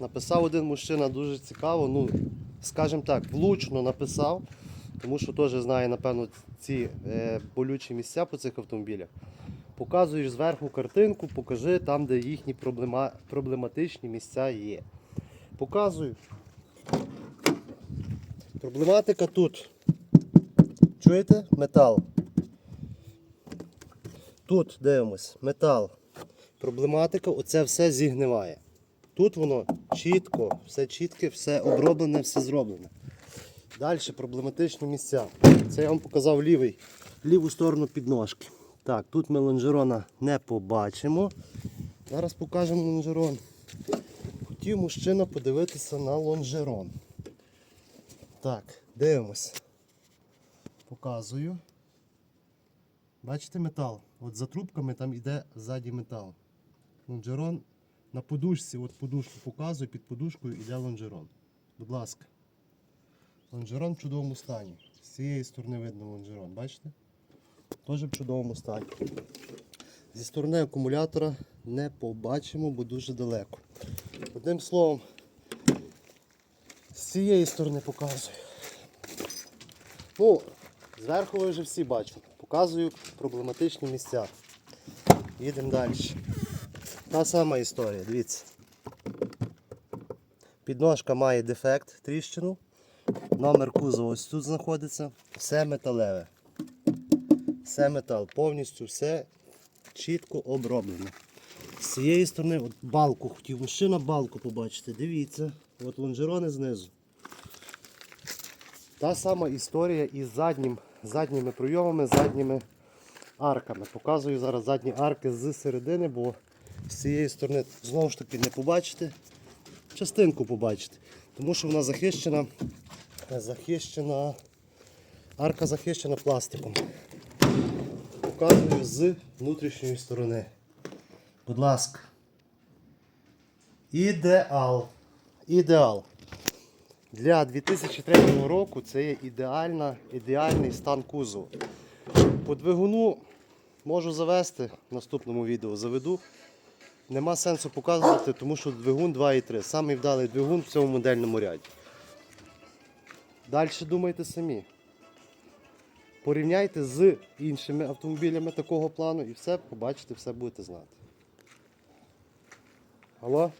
Написав один мужчина дуже цікаво, ну, скажімо так, влучно написав, тому що теж знає, напевно, ці е, болючі місця по цих автомобілях. Показуєш зверху картинку, покажи там, де їхні проблема, проблематичні місця є. Показую. Проблематика тут. Чуєте? Метал. Тут дивимось, метал. Проблематика, оце все зігниває. Тут воно чітко, все чітке, все оброблене, все зроблене. Далі проблематичні місця. Це я вам показав лівий, ліву сторону підножки. Так, тут ми лонжерона не побачимо. Зараз покажемо лонжерон. Хотів мужчина подивитися на лонжерон. Так, дивимось. Показую. Бачите метал? От за трубками там йде ззаді метал. Лонжерон на подушці, от подушку показую, під подушкою йде лонжерон. Будь ласка. Лонжерон в чудовому стані. З цієї сторони видно лонжерон, бачите? Теж в чудовому стані. Зі сторони акумулятора не побачимо, бо дуже далеко. Одним словом, з цієї сторони показую. Ну, зверху ви вже всі бачите. Показую проблематичні місця. Їдемо далі. Та сама історія, дивіться. Підножка має дефект, тріщину. Номер кузова ось тут знаходиться. Все металеве. Все метал, повністю все чітко оброблено. З цієї сторони от балку хотів мужчина балку побачити. Дивіться, от лонжерони знизу. Та сама історія із заднім, задніми пройомами, задніми арками. Показую зараз задні арки з середини, бо з цієї сторони знову ж таки не побачите. Частинку побачите. Тому що вона захищена, захищена, арка захищена пластиком. Показую з внутрішньої сторони. Будь ласка. Ідеал. Ідеал. Для 2003 року це є ідеальна, ідеальний стан кузову. По двигуну можу завести в наступному відео заведу. Нема сенсу показувати, тому що двигун 2,3. Самий вдалий двигун в цьому модельному ряді. Далі думайте самі. Порівняйте з іншими автомобілями такого плану і все побачите, все будете знати. Алло?